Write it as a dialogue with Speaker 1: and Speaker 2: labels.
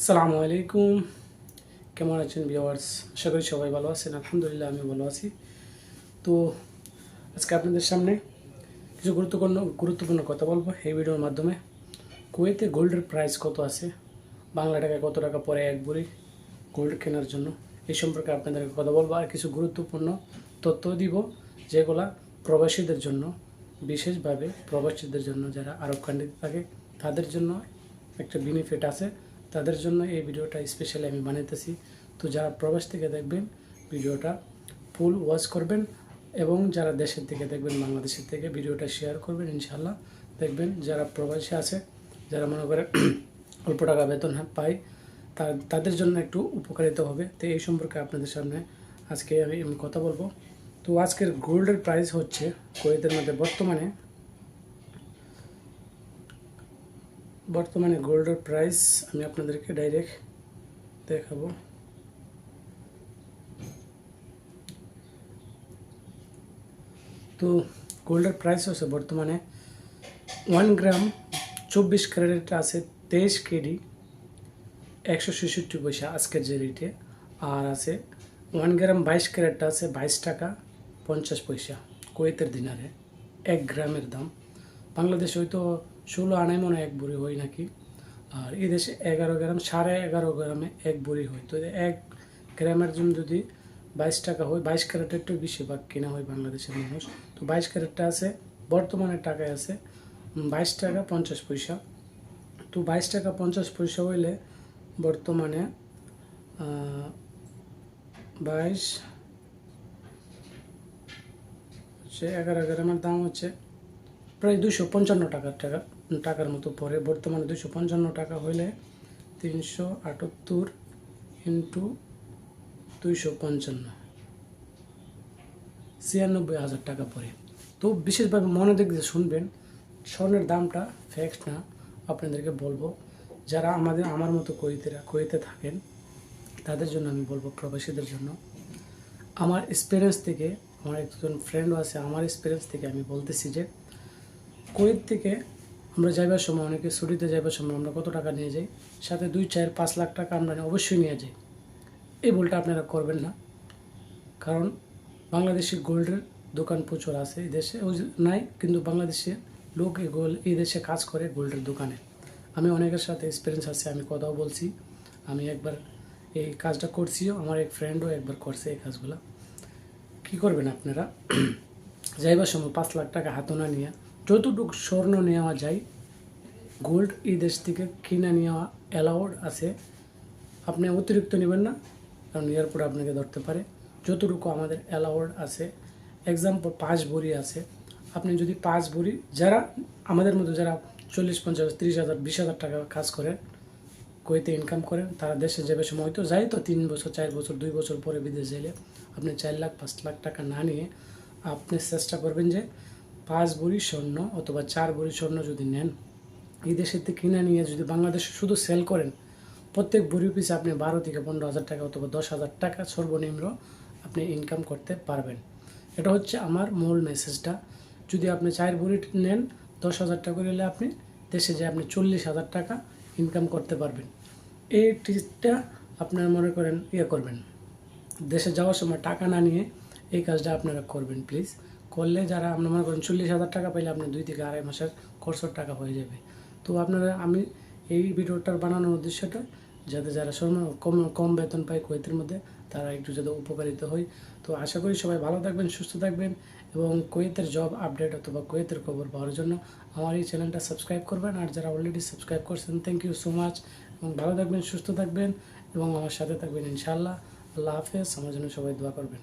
Speaker 1: আসসালামু আলাইকুম। কেমন আছেন ভিওয়ার্স আশা করি সবাই ভালো আছেন। আলহামদুলিল্লাহ আমি ভালো আছি। তো আজকে আপনাদের সামনে কিছু গুরুত্বপূর্ণ গুরুত্বপূর্ণ কথা বলব এই ভিডিওর মাধ্যমে। কুয়েতে গোল্ডের প্রাইস কত আছে? বাংলা টাকায় কত টাকা পরে এক ভরি গোল্ড কেনার জন্য? এই সম্পর্কে আপনাদেরকে কথা বলব। আর কিছু গুরুত্বপূর্ণ তথ্য দিব, যেগুলা প্রবাসীদের জন্য, বিশেষভাবে প্রবাসীদের জন্য যারা আরব কান্ট্রিতে থাকে, তাদের জন্য একটা বেনিফিট আছে। তাদের জন্য এই ভিডিওটা স্পেশালি আমি বানাইতেছি। তো যারা প্রবাস থেকে দেখবেন, ভিডিওটা ফুল ওয়াচ করবেন এবং যারা দেশের থেকে দেখবেন, বাংলাদেশের থেকে ভিডিওটা শেয়ার করবেন ইনশাল্লাহ দেখবেন যারা প্রবাসী আছে, যারা মনে করে অল্প টাকা বেতন পায় তাদের জন্য একটু উপকারিত হবে। তো এই সম্পর্কে আপনাদের সামনে আজকে আমি আমি কথা বলব। তো আজকের গোল্ডের প্রাইস হচ্ছে কুয়েতের মধ্যে বর্তমানে বর্তমানে গোল্ডের প্রাইস আমি আপনাদেরকে ডাইরেক্ট দেখাবো। তো গোল্ডের প্রাইস হচ্ছে বর্তমানে ওয়ান গ্রাম চব্বিশ ক্যারেট আছে তেইশ কেডি, একশো ছেষট্টি পয়সা আজকের যে রেটে আর আছে ওয়ান গ্রাম বাইশ ক্যারেটটা আছে বাইশ টাকা পঞ্চাশ পয়সা, কুয়েতের দিনারে, এক গ্রামের দাম। বাংলাদেশে হয়তো ষোলো আনাই মনে এক বুড়ি হয় নাকি? আর এই দেশে এগারো গ্রাম, সাড়ে এগারো গ্রামে এক বুড়ি হয়। তো এক গ্রামের জন্য যদি বাইশ টাকা হয়, বাইশ ক্যারেটের একটু বেশি ভাগ কেনা হয় বাংলাদেশের মানুষ। তো বাইশ ক্যারেটটা আছে, বর্তমানে টাকায় আছে বাইশ টাকা পঞ্চাশ পয়সা। তো বাইশ টাকা পঞ্চাশ পয়সা হইলে বর্তমানে বাইশ, হচ্ছে এগারো গ্রামের দাম হচ্ছে প্রায় দুশো পঞ্চান্ন টাকার টাকা, টাকার মতো পড়ে। বর্তমানে দুশো পঞ্চান্ন টাকা হইলে তিনশো আটাত্তর ইন্টু দুইশো পঞ্চান্ন। ছিয়ানব্বই হাজার টাকা পড়ে। তো বিশেষভাবে মনে দেখতে শুনবেন, স্বর্ণের দামটা ফ্যাক্স না। আপনাদেরকে বলব, যারা আমাদের, আমার মতো কুয়েতেরা কুয়েতে থাকেন, তাদের জন্য আমি বলব প্রবাসীদের জন্য। আমার এক্সপিরিয়েন্স থেকে, আমার একজন ফ্রেন্ডও আছে, আমার এক্সপিরিয়েন্স থেকে আমি বলতেছি যে কুয়েত থেকে আমরা যাইবার সময়, অনেকে ছুটিতে যাইবার সময় আমরা কত টাকা নিয়ে যাই, সাথে দুই, চার, পাঁচ লাখ টাকা আমরা অবশ্যই নিয়ে যাই। এই ভুলটা আপনারা করবেন না। কারণ বাংলাদেশি গোল্ডের দোকান প্রচুর আছে এই দেশে, ওই নাই, কিন্তু বাংলাদেশে লোক এই গোল্ড এই দেশে কাজ করে গোল্ডের দোকানে। আমি অনেকের সাথে এক্সপিরিয়েন্স আছে, আমি কথাও বলছি। আমি একবার এই কাজটা করছিও, আমার এক ফ্রেন্ডও একবার করছে এই কাজগুলো। কী করবেন আপনারা? যাইবার সময় পাঁচ লাখ টাকা হাতে না নিয়ে যতটুকু স্বর্ণ নেওয়া যায় গোল্ড এই দেশ থেকে কিনে নেওয়া অ্যালাউড আছে। আপনি অতিরিক্ত নেবেন না, কারণ এয়ারপোর্ট আপনাকে ধরতে পারে। যতটুকু আমাদের অ্যালাউড আছে এক্সাম্পল পাঁচ ভরি আছে। আপনি যদি পাঁচ ভরি, যারা আমাদের মতো যারা চল্লিশ, পঞ্চাশ, তিরিশ হাজার, বিশ হাজার টাকা কাজ করে কুয়েতে ইনকাম করেন, তারা দেশে যাবে সময় হয়তো যাই তো তিন বছর, চার বছর, দুই বছর পরে বিদেশ যাইলে আপনি চার লাখ, পাঁচ লাখ টাকা না নিয়ে আপনি চেষ্টা করবেন যে পাঁচ ভরি স্বর্ণ অথবা চার ভরি স্বর্ণ যদি নেন, এই দেশের থেকে কিনে নিয়ে যদি বাংলাদেশে শুধু সেল করেন, প্রত্যেক ভরি পিছে আপনি বারো থেকে পনেরো হাজার টাকা অথবা দশ হাজার টাকা সর্বনিম্ন আপনি ইনকাম করতে পারবেন। এটা হচ্ছে আমার মূল মেসেজটা যদি আপনি চার ভরি নেন, দশ হাজার টাকা নিলে আপনি দেশে যে আপনি চল্লিশ হাজার টাকা ইনকাম করতে পারবেন। এই টিপসটা আপনারা মনে করেন ইয়ে করবেন। দেশে যাওয়ার সময় টাকা না নিয়ে এই কাজটা আপনারা করবেন প্লিজ করলে যারা আপনার মনে করেন চল্লিশ হাজার টাকা পাইলে আপনার দুই থেকে আড়াই মাসের খরচর টাকা হয়ে যাবে। তো আপনারা, আমি এই ভিডিওটার বানানোর উদ্দেশ্যটা যাতে যারা কম কম বেতন পায় কুয়েতের মধ্যে, তারা একটু যাতে উপকারিত হয়। তো আশা করি সবাই ভালো থাকবেন, সুস্থ থাকবেন এবং কুয়েতের জব আপডেট অথবা কুয়েতের খবর পাওয়ার জন্য আমার এই চ্যানেলটা সাবস্ক্রাইব করবেন। আর যারা অলরেডি সাবস্ক্রাইব করছেন থ্যাংক ইউ সো মাচ এবং ভালো থাকবেন, সুস্থ থাকবেন এবং আমার সাথে থাকবেন ইনশাআল্লাহ। আল্লাহ হাফেজ, আমার জন্য সবাই দোয়া করবেন।